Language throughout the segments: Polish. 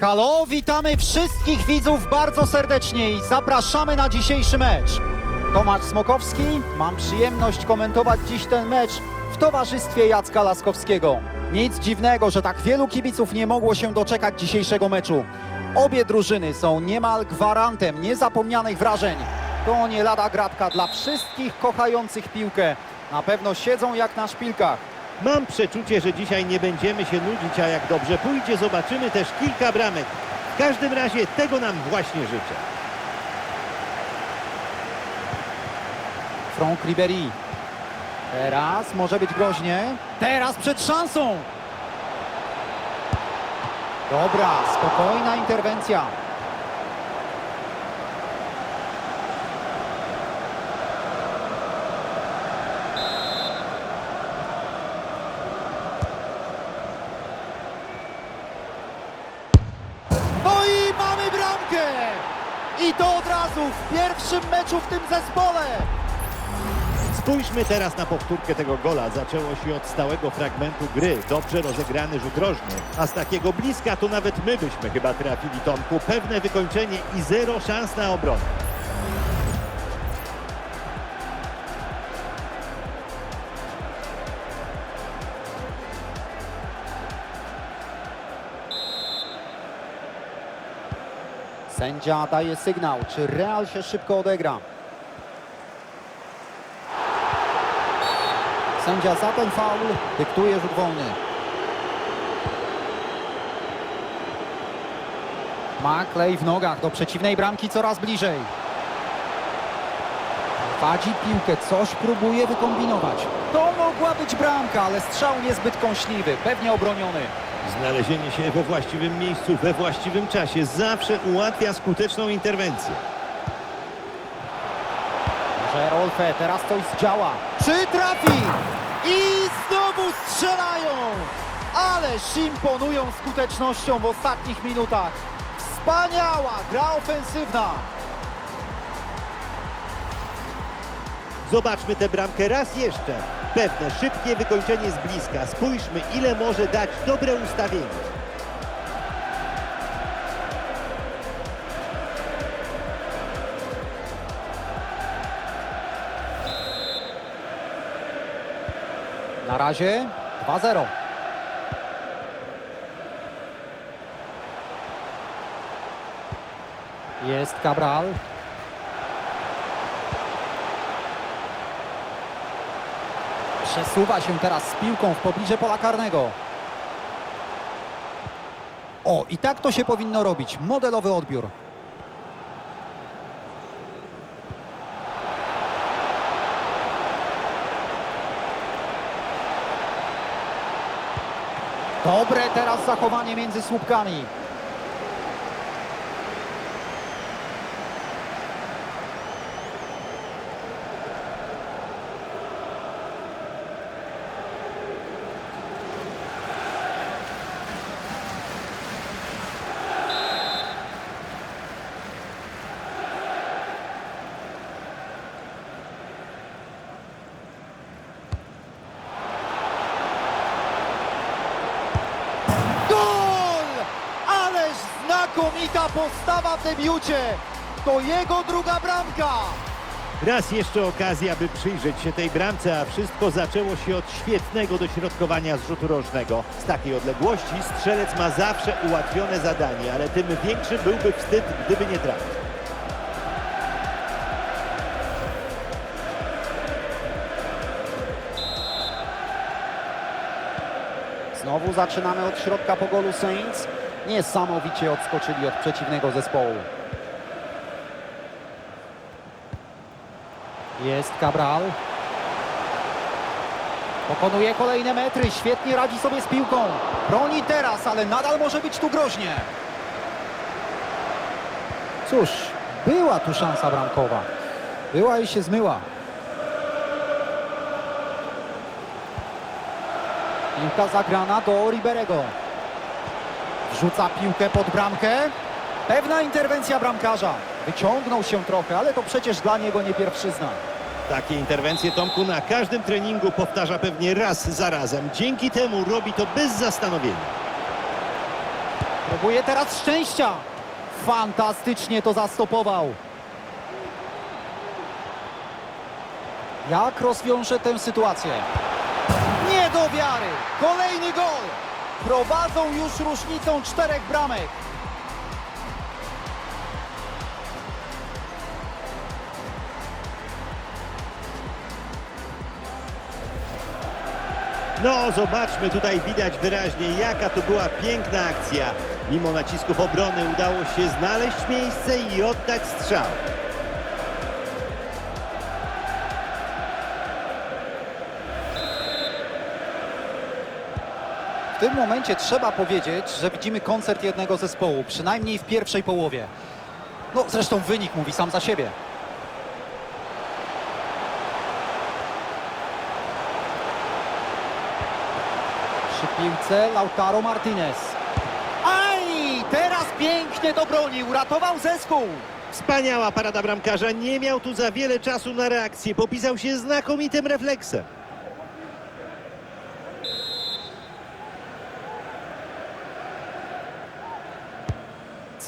Halo, witamy wszystkich widzów bardzo serdecznie i zapraszamy na dzisiejszy mecz. Tomasz Smokowski, mam przyjemność komentować dziś ten mecz w towarzystwie Jacka Laskowskiego. Nic dziwnego, że tak wielu kibiców nie mogło się doczekać dzisiejszego meczu. Obie drużyny są niemal gwarantem niezapomnianych wrażeń. To nie lada gratka dla wszystkich kochających piłkę. Na pewno siedzą jak na szpilkach. Mam przeczucie, że dzisiaj nie będziemy się nudzić, a jak dobrze pójdzie, zobaczymy też kilka bramek. W każdym razie tego nam właśnie życzę. Franck Ribéry. Teraz może być groźnie. Teraz przed szansą. Dobra, spokojna interwencja. No i mamy bramkę! I to od razu w pierwszym meczu w tym zespole. Spójrzmy teraz na powtórkę tego gola. Zaczęło się od stałego fragmentu gry. Dobrze rozegrany rzut rożny. A z takiego bliska to nawet my byśmy chyba trafili Tomku. Pewne wykończenie i zero szans na obronę. Sędzia daje sygnał, czy Real się szybko odegra. Sędzia za ten faul dyktuje rzut wolny. Maklej w nogach do przeciwnej bramki coraz bliżej. Wadzi piłkę, coś próbuje wykombinować. To mogła być bramka, ale strzał niezbyt kąśliwy, pewnie obroniony. Znalezienie się we właściwym miejscu, we właściwym czasie zawsze ułatwia skuteczną interwencję. Że Rolfe teraz coś zdziała. Czy trafi? I znowu strzelają! Ależ imponują skutecznością w ostatnich minutach. Wspaniała gra ofensywna. Zobaczmy tę bramkę raz jeszcze. Pewne szybkie wykończenie z bliska. Spójrzmy, ile może dać dobre ustawienie. Na razie 2-0. Jest Cabral. Przesuwa się teraz z piłką w pobliże pola karnego. O, i tak to się powinno robić. Modelowy odbiór. Dobre teraz zachowanie między słupkami. Gol! Ależ znakomita postawa w debiucie. To jego druga bramka. Raz jeszcze okazja, by przyjrzeć się tej bramce, a wszystko zaczęło się od świetnego dośrodkowania z rzutu rożnego. Z takiej odległości strzelec ma zawsze ułatwione zadanie, ale tym większy byłby wstyd, gdyby nie trafił. Znowu zaczynamy od środka po golu Saints. Niesamowicie odskoczyli od przeciwnego zespołu. Jest Cabral. Pokonuje kolejne metry, świetnie radzi sobie z piłką. Broni teraz, ale nadal może być tu groźnie. Cóż, była tu szansa bramkowa. Była i się zmyła. Piłka zagrana do Riberego. Wrzuca piłkę pod bramkę. Pewna interwencja bramkarza. Wyciągnął się trochę, ale to przecież dla niego nie pierwszyzna. Takie interwencje Tomku na każdym treningu powtarza pewnie raz za razem. Dzięki temu robi to bez zastanowienia. Próbuje teraz szczęścia. Fantastycznie to zastopował. Jak rozwiąże tę sytuację? Nie do wiary! Kolejny gol! Prowadzą już różnicą czterech bramek. No, zobaczmy, tutaj widać wyraźnie, jaka to była piękna akcja. Mimo nacisków obrony udało się znaleźć miejsce i oddać strzał. W tym momencie trzeba powiedzieć, że widzimy koncert jednego zespołu, przynajmniej w pierwszej połowie. No, zresztą wynik mówi sam za siebie. Przy piłce Lautaro Martinez. Aj! Teraz pięknie to uratował zespół. Wspaniała parada bramkarza, nie miał tu za wiele czasu na reakcję, popisał się znakomitym refleksem.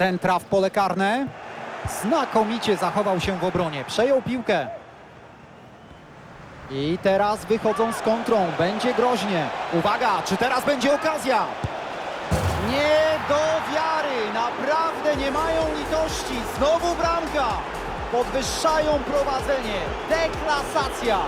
Centra w pole karne. Znakomicie zachował się w obronie. Przejął piłkę. I teraz wychodzą z kontrą. Będzie groźnie. Uwaga, czy teraz będzie okazja? Nie do wiary. Naprawdę nie mają litości. Znowu bramka. Podwyższają prowadzenie. Deklasacja.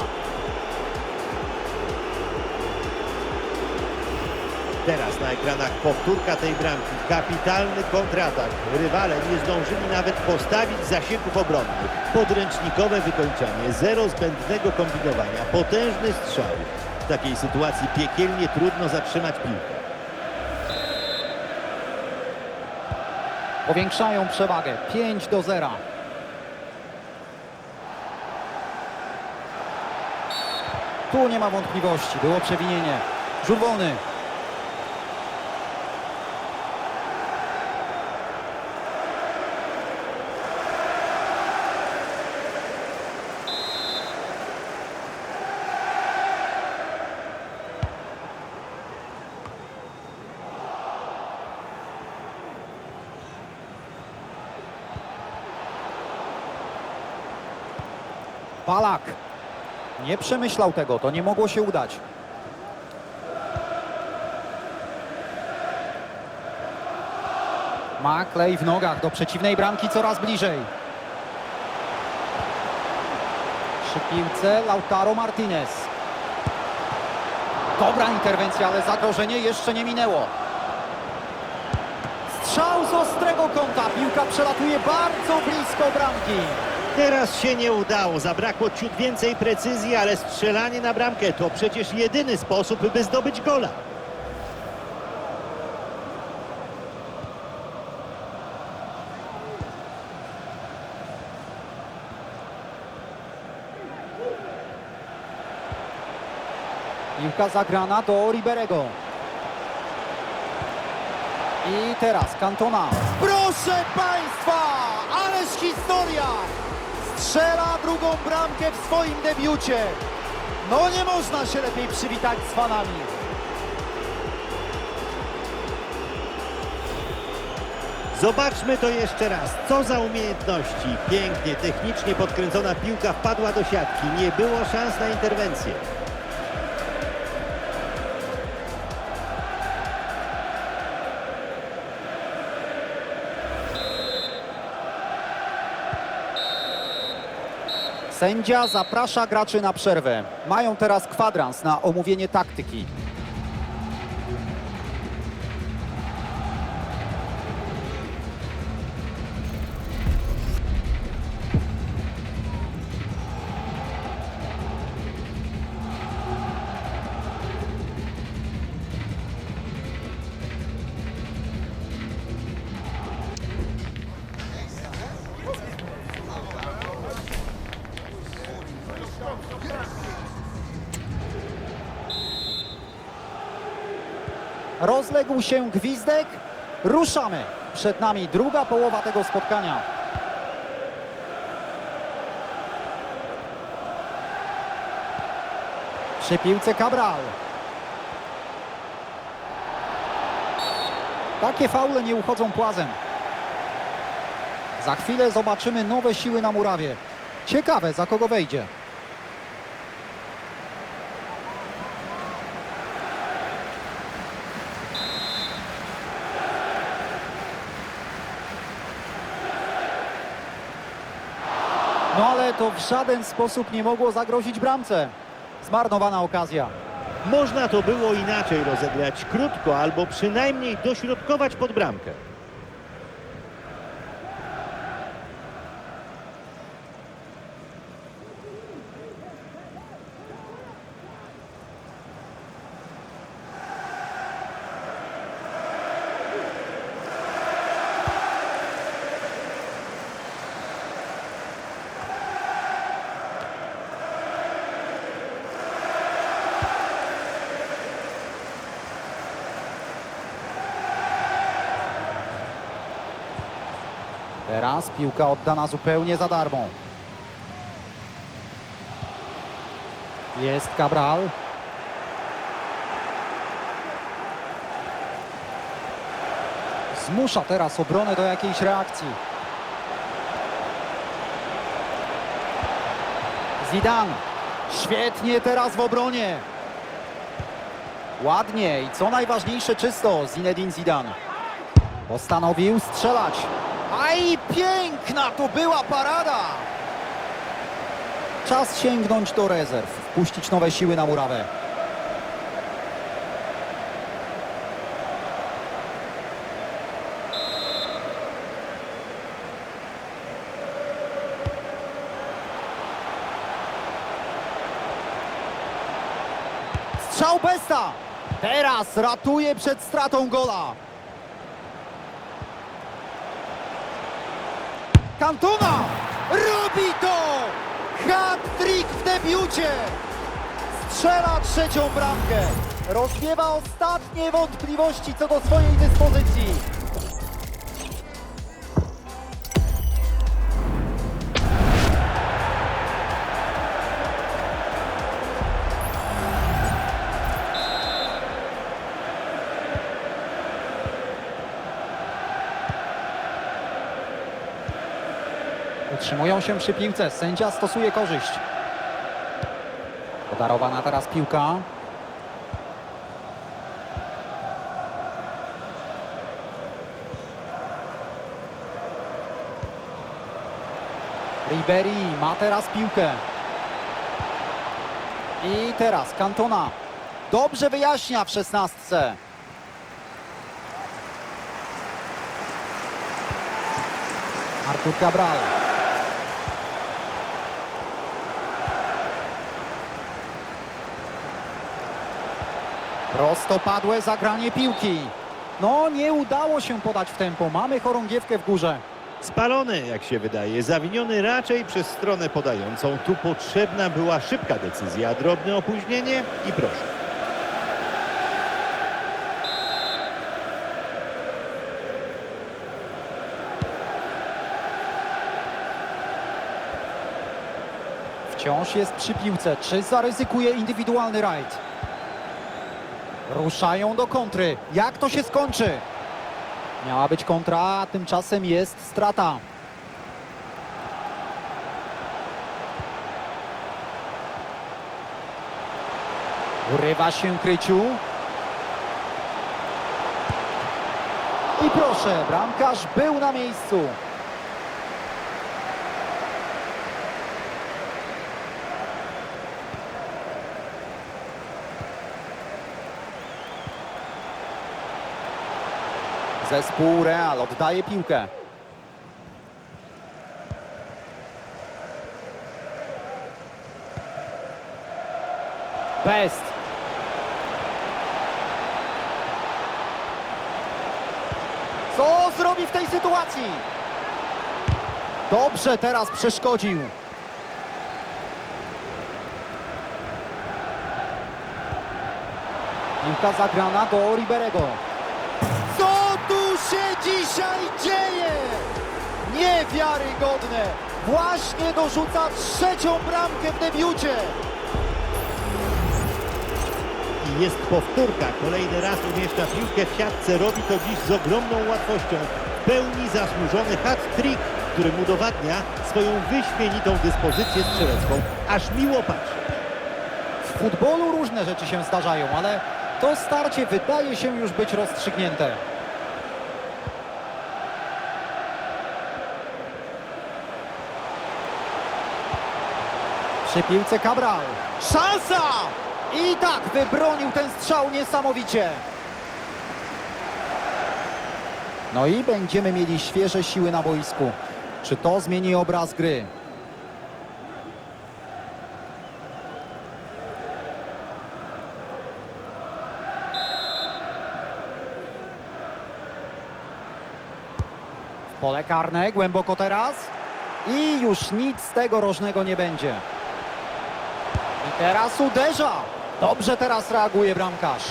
Teraz na ekranach powtórka tej bramki. Kapitalny kontratak. Rywale nie zdążyli nawet postawić zasięgów obronnych. Podręcznikowe wykończenie, zero zbędnego kombinowania, potężny strzał. W takiej sytuacji piekielnie trudno zatrzymać piłkę. Powiększają przewagę. 5 do 0. Tu nie ma wątpliwości. Było przewinienie. Rzut wolny. Balak. Nie przemyślał tego, to nie mogło się udać. Ma klej w nogach do przeciwnej bramki coraz bliżej. Przy piłce Lautaro Martinez. Dobra interwencja, ale zagrożenie jeszcze nie minęło. Strzał z ostrego kąta. Piłka przelatuje bardzo blisko bramki. Teraz się nie udało, zabrakło ciut więcej precyzji, ale strzelanie na bramkę to przecież jedyny sposób, by zdobyć gola. Piłka zagrana do Riberego. I teraz Cantona. Proszę Państwa, ależ historia! Strzela drugą bramkę w swoim debiucie. No nie można się lepiej przywitać z fanami. Zobaczmy to jeszcze raz. Co za umiejętności. Pięknie, technicznie podkręcona piłka wpadła do siatki. Nie było szans na interwencję. Sędzia zaprasza graczy na przerwę. Mają teraz kwadrans na omówienie taktyki. Rozległ się gwizdek. Ruszamy. Przed nami druga połowa tego spotkania. Przy piłce Cabral. Takie faule nie uchodzą płazem. Za chwilę zobaczymy nowe siły na murawie. Ciekawe, za kogo wejdzie. No ale to w żaden sposób nie mogło zagrozić bramce. Zmarnowana okazja. Można to było inaczej rozegrać krótko albo przynajmniej dośrodkować pod bramkę. Teraz piłka oddana zupełnie za darmo. Jest Cabral. Zmusza teraz obronę do jakiejś reakcji. Zidane. Świetnie teraz w obronie. Ładnie i co najważniejsze czysto Zinedine Zidane. Postanowił strzelać. Aj, piękna to była parada! Czas sięgnąć do rezerw, wpuścić nowe siły na murawę. Strzał Besta! Teraz ratuje przed stratą gola. Cantona! Robi to! Hat-trick w debiucie! Strzela trzecią bramkę. Rozwiewa ostatnie wątpliwości co do swojej dyspozycji. Utrzymują się przy piłce. Sędzia stosuje korzyść. Podarowana teraz piłka. Ribery ma teraz piłkę. I teraz Cantona. Dobrze wyjaśnia w szesnastce. Artur Cabral. Prostopadłe zagranie piłki. No, nie udało się podać w tempo. Mamy chorągiewkę w górze. Spalony, jak się wydaje, zawiniony raczej przez stronę podającą. Tu potrzebna była szybka decyzja, drobne opóźnienie i proszę. Wciąż jest przy piłce. Czy zaryzykuje indywidualny rajd? Ruszają do kontry. Jak to się skończy? Miała być kontra, a tymczasem jest strata. Urywa się kryciu. I proszę, bramkarz był na miejscu. Zespół Real oddaje piłkę. Best. Co zrobi w tej sytuacji? Dobrze teraz przeszkodził. Piłka zagrana do Riberego. Dzisiaj dzieje? Niewiarygodne! Właśnie dorzuca trzecią bramkę w debiucie. I jest powtórka. Kolejny raz umieszcza piłkę w siatce. Robi to dziś z ogromną łatwością. W pełni zasłużony hat-trick, którym udowadnia swoją wyśmienitą dyspozycję strzelecką. Aż miło patrzeć. W futbolu różne rzeczy się zdarzają, ale to starcie wydaje się już być rozstrzygnięte. Przy piłce Cabral. Szansa! I tak wybronił ten strzał niesamowicie. No i będziemy mieli świeże siły na boisku. Czy to zmieni obraz gry? Pole karne, głęboko teraz. I już nic z tego rożnego nie będzie. I teraz uderza. Dobrze teraz reaguje bramkarz.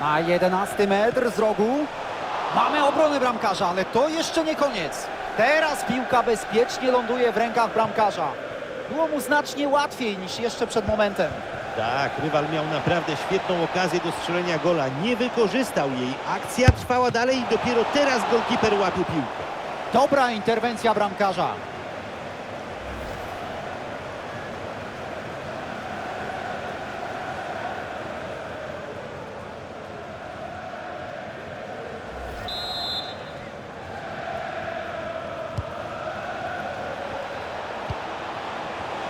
Na 11 metr z rogu. Mamy obronę bramkarza, ale to jeszcze nie koniec. Teraz piłka bezpiecznie ląduje w rękach bramkarza. Było mu znacznie łatwiej niż jeszcze przed momentem. Tak, rywal miał naprawdę świetną okazję do strzelenia gola. Nie wykorzystał jej. Akcja trwała dalej i dopiero teraz golkiper łapił piłkę. Dobra interwencja bramkarza.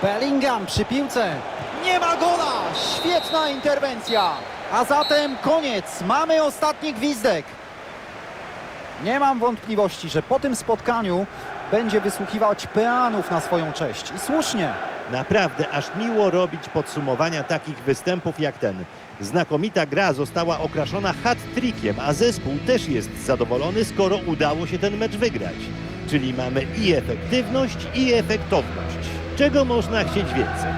Bellingham przy piłce. Nie ma gola! Świetna interwencja. A zatem koniec. Mamy ostatni gwizdek. Nie mam wątpliwości, że po tym spotkaniu będzie wysłuchiwać peanów na swoją cześć. I słusznie. Naprawdę aż miło robić podsumowania takich występów jak ten. Znakomita gra została okraszona hat-trickiem, a zespół też jest zadowolony, skoro udało się ten mecz wygrać. Czyli mamy i efektywność, i efektowność. Czego można chcieć więcej?